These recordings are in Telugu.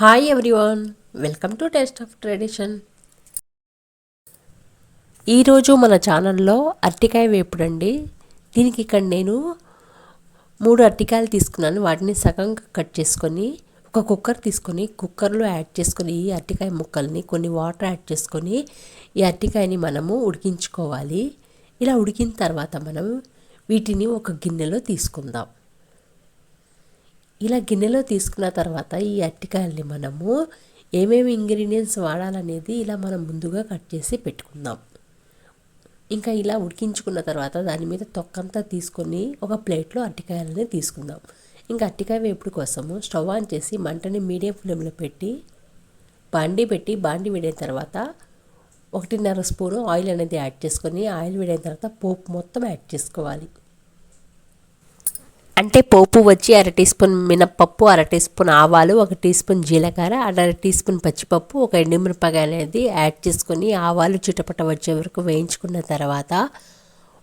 Hi everyone welcome to taste of tradition ఈరోజు మన ఛానల్లో అరటికాయ వేపుడండి. దీనికి ఇక్కడ నేను మూడు అరటికాయలు తీసుకున్నాను. వాటిని సగంగా కట్ చేసుకొని ఒక కుక్కర్ తీసుకొని కుక్కర్లో యాడ్ చేసుకొని ఈ అరటికాయ ముక్కల్ని కొన్ని వాటర్ యాడ్ చేసుకొని ఈ అరటికాయని మనము ఉడికించుకోవాలి. ఇలా ఉడికిన తర్వాత మనం వీటిని ఒక గిన్నెలో తీసుకుందాం. ఇలా గిన్నెలో తీసుకున్న తర్వాత ఈ అరటికాయల్ని మనము ఏమేమి ఇంగ్రీడియంట్స్ వాడాలనేది ఇలా మనం ముందుగా కట్ చేసి పెట్టుకుందాం. ఇంకా ఇలా ఉడికించుకున్న తర్వాత దాని మీద తొక్కంతా తీసుకొని ఒక ప్లేట్లో అరటికాయలని తీసుకుందాం. ఇంకా అరటికాయ వేపుడు కోసము స్టవ్ ఆన్ చేసి మంటని మీడియం ఫ్లేమ్లో పెట్టి బాండి పెట్టి బాండి వేడిన తర్వాత ఒకటిన్నర స్పూను ఆయిల్ అనేది యాడ్ చేసుకొని ఆయిల్ వేడిన తర్వాత పోపు మొత్తం యాడ్ చేసుకోవాలి. అంటే పోపు వచ్చి అర టీ స్పూన్ మినప్పప్పు అర టీ స్పూన్ ఆవాలు ఒక టీ స్పూన్ జీలకర్ర అర టీ స్పూన్ పచ్చిపప్పు ఒక ఎండుమిరపకాయ అనేది యాడ్ చేసుకొని ఆవాలు చుట్టపట్ట వచ్చే వరకు వేయించుకున్న తర్వాత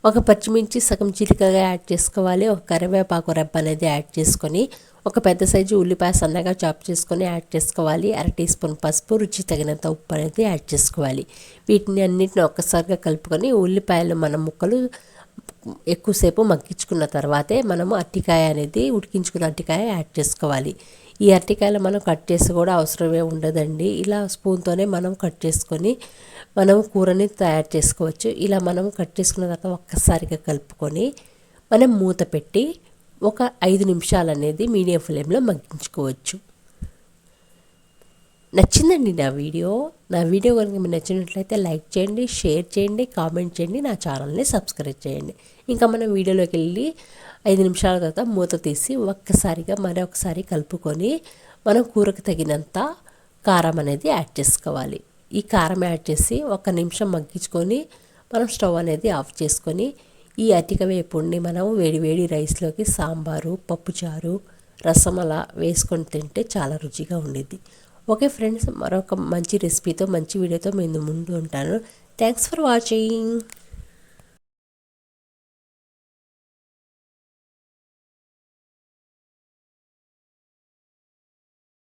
ఒక పచ్చిమిర్చి సగం చిలికగా యాడ్ చేసుకోవాలి ఒక కరివేపాకు రెబ్బ అనేది యాడ్ చేసుకొని ఒక పెద్ద సైజు ఉల్లిపాయ సన్నగా చాప్ చేసుకొని యాడ్ చేసుకోవాలి అర టీ స్పూన్ పసుపు రుచి తగినంత ఉప్పు అనేది యాడ్ చేసుకోవాలి. వీటిని అన్నింటిని ఒక్కసారిగా కలుపుకొని ఉల్లిపాయలు మన ముక్కలు ఎక్కువసేపు మగ్గించుకున్న తర్వాతే మనము అరటికాయ అనేది ఉడికించుకున్న అరటికాయ యాడ్ చేసుకోవాలి. ఈ అరటికాయలు మనం కట్ చేసి కూడా అవసరమే ఉండదండి. ఇలా స్పూన్తోనే మనం కట్ చేసుకొని మనం కూరని తయారు చేసుకోవచ్చు. ఇలా మనం కట్ చేసుకున్న తర్వాత ఒక్కసారిగా కలుపుకొని మనం మూత పెట్టి ఒక ఐదు నిమిషాలు అనేది మీడియం ఫ్లేమ్లో మగ్గించుకోవచ్చు. నచ్చిందండి నా వీడియో. నా వీడియో కనుక మీకు నచ్చినట్లయితే లైక్ చేయండి షేర్ చేయండి కామెంట్ చేయండి నా ఛానల్ని సబ్స్క్రైబ్ చేయండి. ఇంకా మనం వీడియోలోకి వెళ్ళి ఐదు నిమిషాల తర్వాత మూత తీసి ఒక్కసారిగా మరొకసారి కలుపుకొని మనం కూరకు తగినంత కారం అనేది యాడ్ చేసుకోవాలి. ఈ కారం యాడ్ చేసి ఒక నిమిషం మగ్గించుకొని మనం స్టవ్ అనేది ఆఫ్ చేసుకొని ఈ అటిక వేపుడిని మనం వేడి వేడి రైస్లోకి సాంబారు పప్పుచారు రసం అలా వేసుకొని తింటే చాలా రుచిగా ఉండేది ఓకే ఫ్రెండ్స్ మరొక మంచి రెసిపీతో మంచి వీడియోతో మేము ముందు ఉంటాను. Thanks for watching